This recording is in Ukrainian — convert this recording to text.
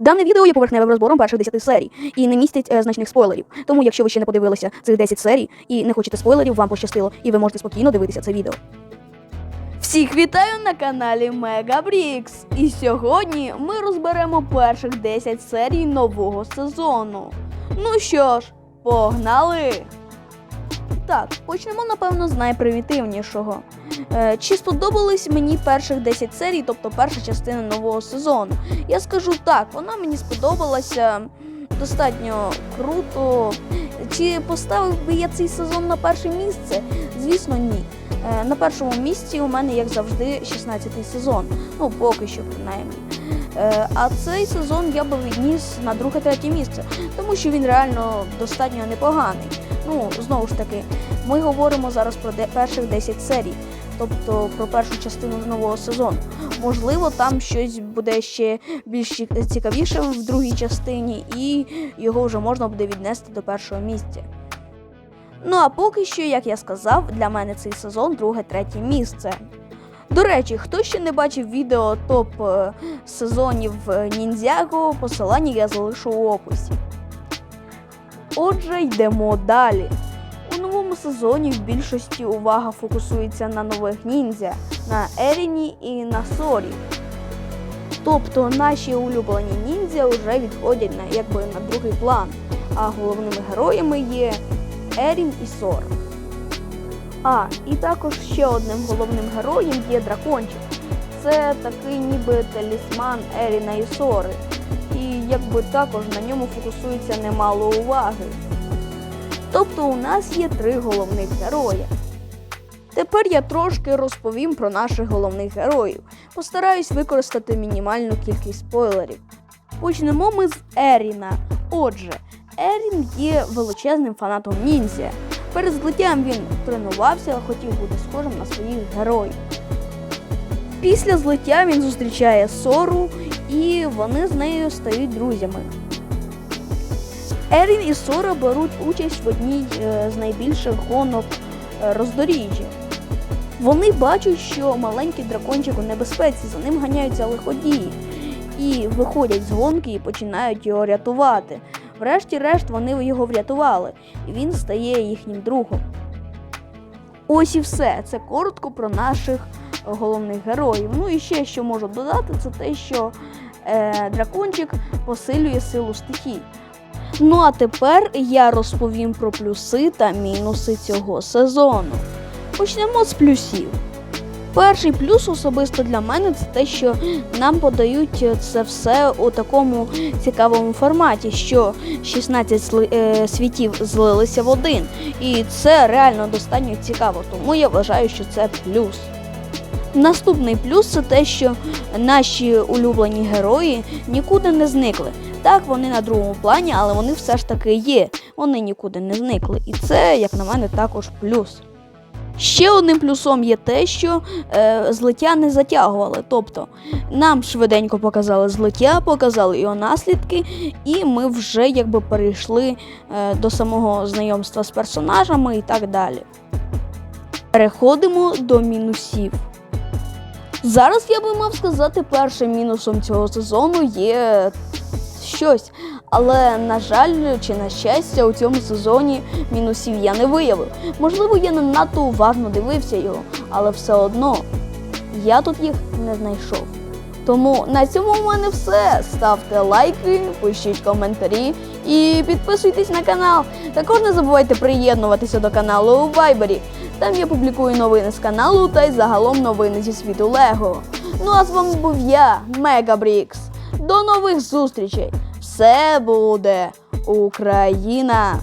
Дане відео є поверхневим розбором перших 10 серій і не містить е, значних спойлерів. Тому, якщо ви ще не подивилися цих 10 серій і не хочете спойлерів, вам пощастило, і ви можете спокійно дивитися це відео. Всіх вітаю на каналі Мегабрікс. І сьогодні ми розберемо перших 10 серій нового сезону. Ну що ж, погнали! Так, почнемо, напевно, з найпримітивнішого. Е, чи сподобались мені перших 10 серій, тобто перша частина нового сезону? Я скажу так, вона мені сподобалася достатньо круто. Чи поставив би я цей сезон на перше місце? Звісно, ні. Е, На першому місці у мене, як завжди, 16-й сезон. Ну, поки що, принаймні. Е, А цей сезон я би відніс на друге-третє місце, тому що він реально достатньо непоганий. Ну, знову ж таки, ми говоримо зараз про перших 10 серій, тобто про першу частину нового сезону. Можливо, там щось буде ще більш цікавіше в другій частині, і його вже можна буде віднести до першого місця. Ну а поки що, як я сказав, для мене цей сезон друге-третє місце. До речі, хто ще не бачив відео топ е, сезонів е, Ніндзяго, посилання я залишу в описі. Отже, йдемо далі. У новому сезоні в більшості увага фокусується на нових ніндзя, на Еріні і на Сорі. Тобто наші улюблені ніндзя вже відходять на, якби, на другий план, а головними героями є Ерін і Сора. А, і також ще одним головним героєм є дракончик. Це такий ніби талісман Еріна і Сори. І якби також на ньому фокусується немало уваги. Тобто у нас є три головних герої. Тепер я трошки розповім про наших головних героїв. Постараюсь використати мінімальну кількість спойлерів. Почнемо ми з Еріна. Отже, Ерін є величезним фанатом ніндзя. Перед злиттям він тренувався, хотів бути схожим на своїх героїв. Після злиття він зустрічає Сору і вони з нею стають друзями. Ерін і Сора беруть участь в одній е, з найбільших гонок е, роздоріжжя. Вони бачать, що маленький дракончик у небезпеці, за ним ганяються лиходії, і виходять з гонки і починають його рятувати. Врешті-решт вони його врятували, і він стає їхнім другом. Ось і все. Це коротко про наших головних героїв. Ну і ще що можу додати, це те, що е, дракончик посилює силу стихій. Ну а тепер я розповім про плюси та мінуси цього сезону. Почнемо з плюсів. Перший плюс особисто для мене це те, що нам подають це все у такому цікавому форматі, що 16 сли- е, світів злилися в один. І це реально достатньо цікаво, тому я вважаю, що це плюс. Наступний плюс це те, що наші улюблені герої нікуди не зникли. Так, вони на другому плані, але вони все ж таки є. Вони нікуди не зникли. І це, як на мене, також плюс. Ще одним плюсом є те, що е, злиття не затягували. Тобто нам швиденько показали злиття, показали його наслідки, і ми вже якби перейшли е, до самого знайомства з персонажами і так далі. Переходимо до мінусів. Зараз я би мав сказати, першим мінусом цього сезону є щось. Але, на жаль, чи на щастя, у цьому сезоні мінусів я не виявив. Можливо, я не надто уважно дивився його, але все одно я тут їх не знайшов. Тому на цьому в мене все. Ставте лайки, пишіть коментарі і підписуйтесь на канал. Також не забувайте приєднуватися до каналу у Вайбері. Там я публікую новини з каналу та й загалом новини зі світу Лего. Ну а з вами був я, Мегабрікс. До нових зустрічей! Все буде Україна!